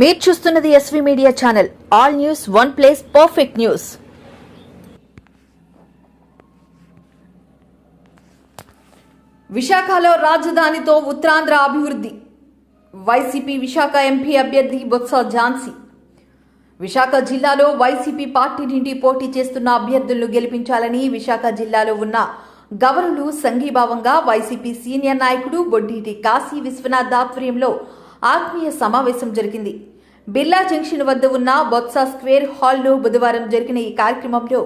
మీరు చూస్తున్నది SV media channel all news one place perfect news విశాఖలో రాజధానితో ఉత్తరాంధ్ర అభివృద్ధి. వైసీపీ విశాఖ ఎంపీ అభ్యర్థి బొత్స ఝాన్సీ. విశాఖ జిల్లాలో వైసీపీ పార్టీ నుండి పోటీ చేస్తున్న అభ్యర్థులను గెలిపించాలని విశాఖ జిల్లాలో ఉన్న గవర్నలు సంఘీభావంగా వైసీపీ సీనియర్ నాయకుడు బొడ్డీటి కాశీ విశ్వనాథ్ ఆధ్వర్యంలో ఆత్మీయ సమావేశం జరిగింది. బిర్లా జంక్షన్ వద్ద ఉన్న బొత్స స్క్వేర్ హాల్లో బుధవారం జరిగిన ఈ కార్యక్రమంలో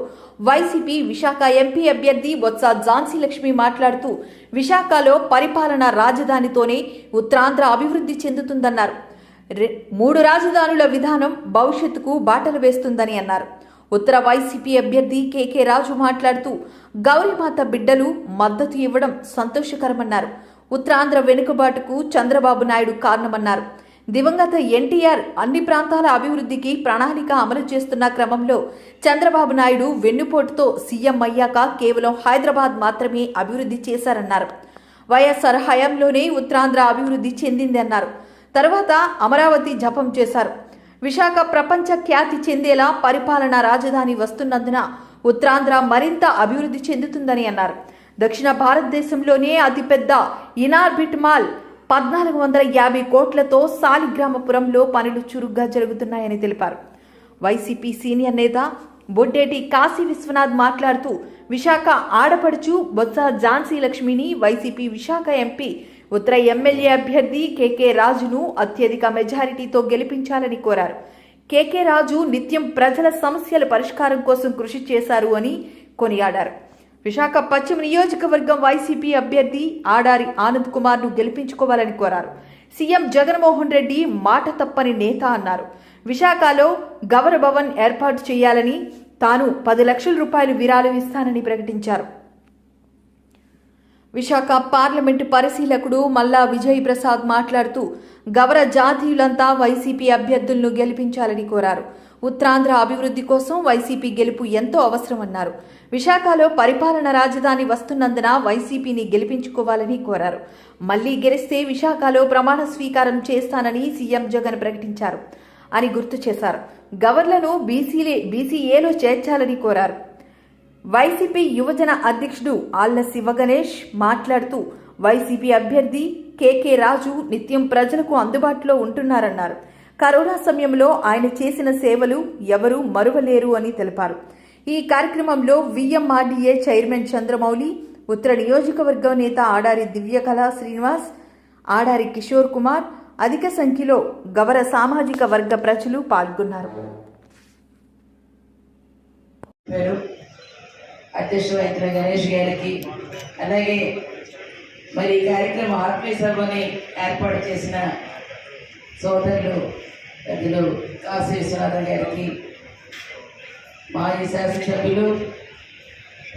వైసీపీ విశాఖ ఎంపీ అభ్యర్థి బొత్స ఝాన్సీ లక్ష్మి మాట్లాడుతూ విశాఖలో పరిపాలన రాజధానితోనే ఉత్తరాంధ్ర అభివృద్ధి చెందుతుందన్నారు. మూడు రాజధానుల విధానం భవిష్యత్తుకు బాటలు వేస్తుందని అన్నారు. ఉత్తర వైసీపీ అభ్యర్థి కేకే రాజు మాట్లాడుతూ గౌరీమాత బిడ్డలు మద్దతు ఇవ్వడం సంతోషకరమన్నారు. ఉత్తరాంధ్ర వెనుకబాటుకు చంద్రబాబు నాయుడు కారణమన్నారు. దివంగత ఎన్టీఆర్ అన్ని ప్రాంతాల అభివృద్ధికి ప్రణాళిక అమలు చేస్తున్న క్రమంలో చంద్రబాబు నాయుడు వెన్నుపోటుతో సీఎం అయ్యాక కేవలం హైదరాబాద్ మాత్రమే అభివృద్ధి చేశారన్నారు. వైఎస్ఆర్ హయాంలోనే ఉత్తరాంధ్ర అభివృద్ధి చెందిందన్నారు. తర్వాత అమరావతి జపం చేశారు. విశాఖ ప్రపంచ ఖ్యాతి చెందేలా పరిపాలన రాజధాని వస్తున్నందున ఉత్తరాంధ్ర మరింత అభివృద్ధి చెందుతుందని అన్నారు. దక్షిణ భారతదేశంలోనే అతిపెద్ద ఇనార్బిట్ మాల్ పద్నాలుగు వందల యాభై కోట్లతో సాలిగ్రామపురంలో పనులు చురుగ్గా జరుగుతున్నాయని తెలిపారు. వైసీపీ సీనియర్ నేత బొడ్డేటి కాశీ విశ్వనాథ్ మాట్లాడుతూ విశాఖ ఆడపడుచు బొత్స ఝాన్సీ లక్ష్మిని వైసీపీ విశాఖ ఎంపీ ఉత్తర ఎమ్మెల్యే అభ్యర్థి కేకే రాజును అత్యధిక మెజారిటీతో గెలిపించాలని కోరారు. కేకే రాజు నిత్యం ప్రజల సమస్యల పరిష్కారం కోసం కృషి చేశారు అని కొనియాడారు. విశాఖ పశ్చిమ నియోజకవర్గం వైసీపీ అభ్యర్థి ఆడారి ఆనంద్ కుమార్ను గెలిపించుకోవాలని కోరారు. సీఎం జగన్మోహన్ రెడ్డి మాట తప్పని నేత అన్నారు. విశాఖలో గవర్ భవన్ ఏర్పాటు చేయాలని తాను పది లక్షల రూపాయలు విరాళం ఇస్తానని ప్రకటించారు. విశాఖ పార్లమెంటు పరిశీలకుడు మల్లా విజయ్ ప్రసాద్ మాట్లాడుతూ గవర జాతీయులంతా వైసీపీ అభ్యర్థులను గెలిపించాలని కోరారు. ఉత్తరాంధ్ర అభివృద్ధి కోసం వైసీపీ గెలుపు ఎంతో అవసరమన్నారు. విశాఖలో పరిపాలన రాజధాని వస్తున్నందున వైసీపీని గెలిపించుకోవాలని కోరారు. మళ్ళీ గెలిస్తే విశాఖలో ప్రమాణ స్వీకారం చేస్తానని సీఎం జగన్ ప్రకటించారు అని గుర్తు చేశారు. గవర్నర్ను బీసీలే బీసీఏలో చేర్చాలని కోరారు. వైసీపీ యువజన అధ్యక్షుడు ఆళ్ళ శివగణేష్ మాట్లాడుతూ వైసీపీ అభ్యర్థి కేకే రాజు నిత్యం ప్రజలకు అందుబాటులో ఉంటున్నారన్నారు. కరోనా సమయంలో ఆయన చేసిన సేవలు ఎవరూ మరువలేరు అని తెలిపారు. ఈ కార్యక్రమంలో విఎంఆర్డీఏ చైర్మన్ చంద్రమౌళి ఉత్తర నియోజకవర్గం నేత ఆడారి దివ్యకళ శ్రీనివాస్ ఆడారి కిషోర్ కుమార్ అధిక సంఖ్యలో గవర సామాజిక వర్గ ప్రజలు పాల్గొన్నారు. గణేష్ గారికి అలాగే మరి ఈ కార్యక్రమం ఆత్మీయ సభని ఏర్పాటు చేసిన సోదరులు పెద్దలు కాశీ గారికి మాజీ శాసనసభ్యులు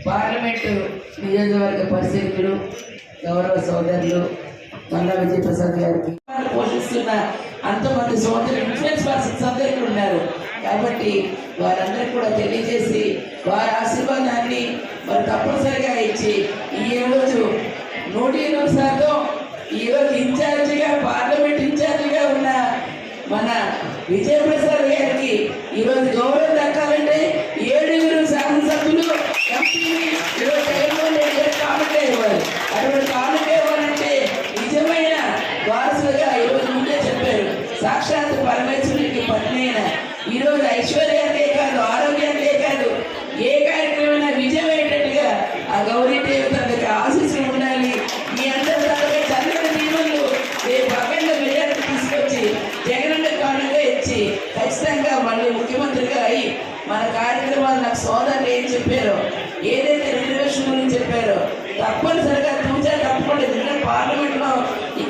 పార్లమెంటు నియోజకవర్గ పరిశీలకులు గౌరవ సోదరులు మల్లా విజయప్రసాద్ గారికి. పోషిస్తున్న అంతమంది సోదరులు ఇన్ఫ్లుయెన్స్ పర్సన్స్ అందరూ ఉన్నారు. కాబట్టి వారందరికీ కూడా తెలియజేసి వారి ఆశీర్వాదాన్ని మరి తప్పనిసరిగా ఇచ్చి ఈ రోజు నూట ఎనిమిది శాతం ఈ రోజు ఇన్ఛార్జిగా పార్లమెంట్ ఇన్ఛార్జిగా ఉన్న మన విజయప్రసాద్ గారికి ఈరోజు గౌరవం దక్కాలంటే ఏడుగురు శాసనసభ్యులు ఎంపీని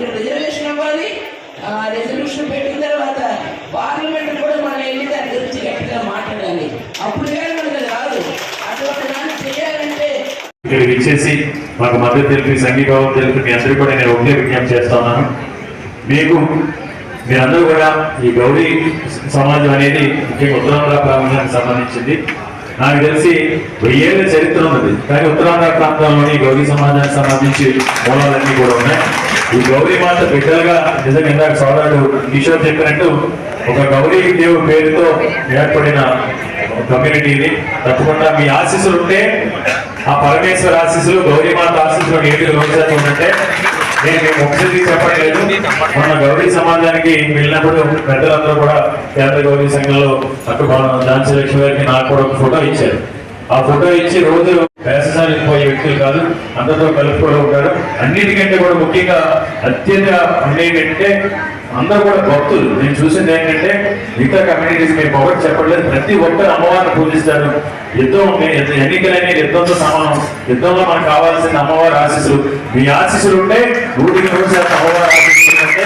ఇక్కడ రిజర్వేషన్ ఇవ్వాలి. ఆ రిజర్వేషన్ పెట్టిన తర్వాత పార్లమెంట్ కూడా మనం వెళ్ళి దాని గురించి గట్టిగా మాట్లాడాలి. అప్పుడు కానీ మనకు రాదు. అటువంటి దాన్ని చేయాలంటే ఇక్కడికి ఇచ్చేసి మాకు మద్దతు తెలిపి సంఘీభావం తెలిపి మీ అందరూ కూడా నేను ఒకటే విజ్ఞప్తి చేస్తా ఉన్నాను. మీకు మీరందరూ కూడా ఈ గౌరీ సమాజం అనేది ముఖ్యంగా ఉత్తరాంధ్ర ప్రాంతానికి సంబంధించింది. నాకు తెలిసి వెయ్యేళ్ళ చరిత్ర ఉన్నది. కానీ ఉత్తరాంధ్ర ప్రాంతంలోని గౌరీ సమాజానికి సంబంధించి మూలాలన్నీ కూడా ఉన్నాయి. ఈ గౌరీ మాత బిడ్డలుగా నిజంగా ఇందాక సోదరుడు కిషోర్ చెప్పినట్టు ఒక గౌరీ దేవు పేరుతో ఏర్పడిన కమ్యూనిటీ ఇది తప్పకుండా మీ ఆశీస్సులు ఉంటే ఆ పరమేశ్వర ఆశీస్సులు గౌరీమాత ఆశీస్సులు ఏంటి రోజు ఉంటే నేను మీకు చెప్పట్లేదు మన గౌరీ సమాజానికి వెళ్ళినప్పుడు పెద్దలందరూ కూడా కేంద్ర గౌరీ సంఘంలో అక్కడ ఝాన్సీ లక్ష్మి గారికి నాకు కూడా ఒక ఫోటో ఇచ్చారు. ఆ ఫోటో ఇచ్చి రోజు వేససానికి పోయే వ్యక్తులు కాదు అందరితో కలుపుకోవడం ఉంటారు. అన్నిటికంటే కూడా ముఖ్యంగా అత్యంత ఉండేటంటే అందరూ కూడా భక్తులు. నేను చూసింది ఏంటంటే మిగతా కమ్యూనిటీస్ మేము ఒకటి చెప్పట్లేదు. ప్రతి ఒక్కరు అమ్మవారిని పూజిస్తారు. యుద్ధం ఉంది, ఎన్నికలనే యుద్ధంతో సమానం. యుద్ధంలో మనకు కావాల్సిన అమ్మవారి ఆశీస్సులు. మీ ఆశీస్సులు ఉంటే నూటికి నూరు శాతం అమ్మవారి ఆశీస్సులు ఉంటే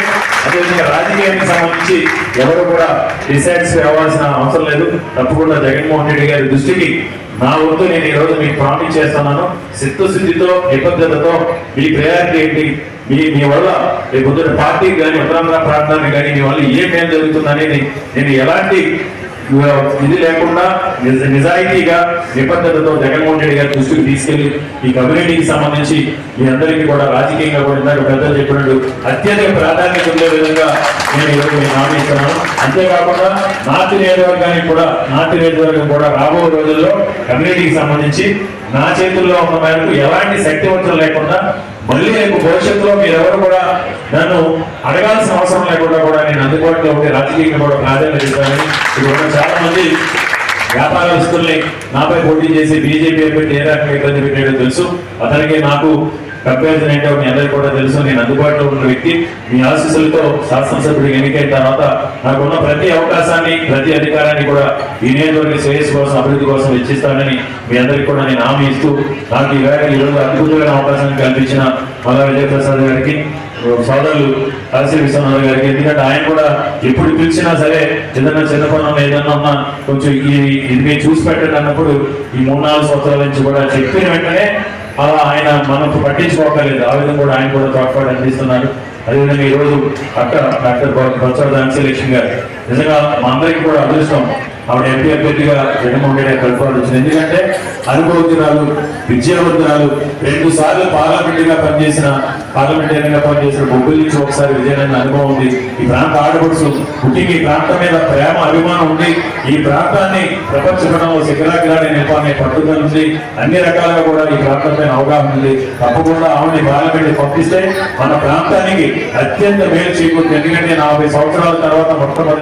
అదేవిధంగా రాజకీయానికి సంబంధించి ఎవరు కూడా డిసైడ్స్ అవ్వాల్సిన అవసరం లేదు. తప్పకుండా జగన్మోహన్ రెడ్డి గారి దృష్టికి నా వంతు నేను ఈ రోజు మీకు ప్రామిస్ చేస్తున్నాను. సిద్ధశుద్ధితో నిబద్ధతతో మీ ప్రయారిటీ ఏంటి? మీ మీ వల్ల రేపు పొద్దున పార్టీకి కానీ ఉత్తరాంధ్ర ప్రాంతానికి కానీ మీ వల్ల ఏం మేలు జరుగుతుంది అనేది నేను ఎలాంటి ఇది లేకుండా నిజ నిజాయితీగా నిబద్ధతతో జగన్మోహన్ రెడ్డి గారి దృష్టికి తీసుకెళ్ళి ఈ కమ్యూనిటీకి సంబంధించి మీ అందరికీ కూడా రాజకీయంగా కూడా ఇందాక పెద్దలు చెప్పినట్టు అత్యధిక ప్రాధాన్యత ఉండే విధంగా నేను ఈరోజు మీకు హామీస్తున్నాను అంతేకాకుండా నాతి నియోజకవర్గానికి కూడా నాతి నియోజకవర్గం కూడా రాబోయే రోజుల్లో కమ్యూనిటీకి సంబంధించి నా చేతుల్లో ఉన్న మేరకు ఎలాంటి శక్తివంతం లేకుండా మళ్ళీ రేపు భవిష్యత్తులో మీరెవరు కూడా నన్ను అడగాల్సిన అవసరం లేకుండా కూడా నేను అందుబాటులో ఉండే రాజకీయంగా కూడా ప్రాధాన్యత ఇస్తానని ఇప్పుడు చాలా మంది వ్యాపారస్తుల్ని నాపై పోటీ చేసి బీజేపీ పెట్టి ఏ రకంగా ఇబ్బంది పెట్టాడో తెలుసు. అతనికి నాకు కంపారిజన్ ఏంటో మీ అందరికీ కూడా తెలుసు నేను అందుబాటులో ఉన్న వ్యక్తి. మీ ఆశీస్సులతో శాసనసభ్యుడు ఎన్నికైన తర్వాత నాకున్న ప్రతి అవకాశాన్ని ప్రతి అధికారాన్ని కూడా ఈ నియోజకవర్గ శ్రేయస్సు కోసం అభివృద్ధి కోసం ఇచ్చిస్తానని మీ అందరికీ కూడా నేను హామీ ఇస్తూ నాకు ఈ వేళ ఈ రోజు అద్భుతమైన అవకాశాన్ని కల్పించిన మల్లా విజయప్రసాద్ గారికి సోదరులు కాశీ విశ్వనాథ్ గారికి. ఎందుకంటే ఆయన కూడా ఎప్పుడు పిలిచినా సరే ఏదన్నా చిన్న ఏదన్నా ఏదైనా ఉన్నా కొంచెం ఈ ఇది మీరు చూసి పెట్టండి అన్నప్పుడు ఈ మూడు నాలుగు సంవత్సరాల నుంచి కూడా చెప్పిన వెంటనే అలా ఆయన మనకు పట్టించుకోకలేదు ఆ విధంగా కూడా ఆయన కూడా తోడ్పాటు అందిస్తున్నారు అదేవిధంగా ఈరోజు రోజు అక్క డాక్టర్ బొత్స ఝాన్సీ లక్ష్మి గారు. నిజంగా మా అందరికీ కూడా అదృష్టం. ఆవిడ ఎంపీ అభ్యర్థిగా జగన్మోహన్ రెడ్డి గారు వచ్చింది. ఎందుకంటే అనుభవజ్ఞురాలు విద్యావంతురాలు రెండు సార్లు పార్లమెంటుగా పనిచేసిన పార్లమెంటేరియన్ పనిచేసిన బొబ్బుల నుంచి ఒకసారి విజయనగరం అనుభవం ఉంది. ఈ ప్రాంత ఆడపడుచు ముఖ్యంగా ఈ ప్రాంతం మీద ప్రేమ అభిమానం ఉంది. ఈ ప్రాంతాన్ని ప్రపంచంలో శిఖరాగ్రాన్ని నింపాలనే పట్టుదల ఉంది. అన్ని రకాలుగా కూడా ఈ ప్రాంతంపై అవగాహన ఉంది. తప్పకుండా ఆవిడని పార్లమెంట్ పంపిస్తే మన ప్రాంతానికి అత్యంత మేలు చేకూరుతుంది. ఎందుకంటే నలభై సంవత్సరాల తర్వాత మొట్టమొదటి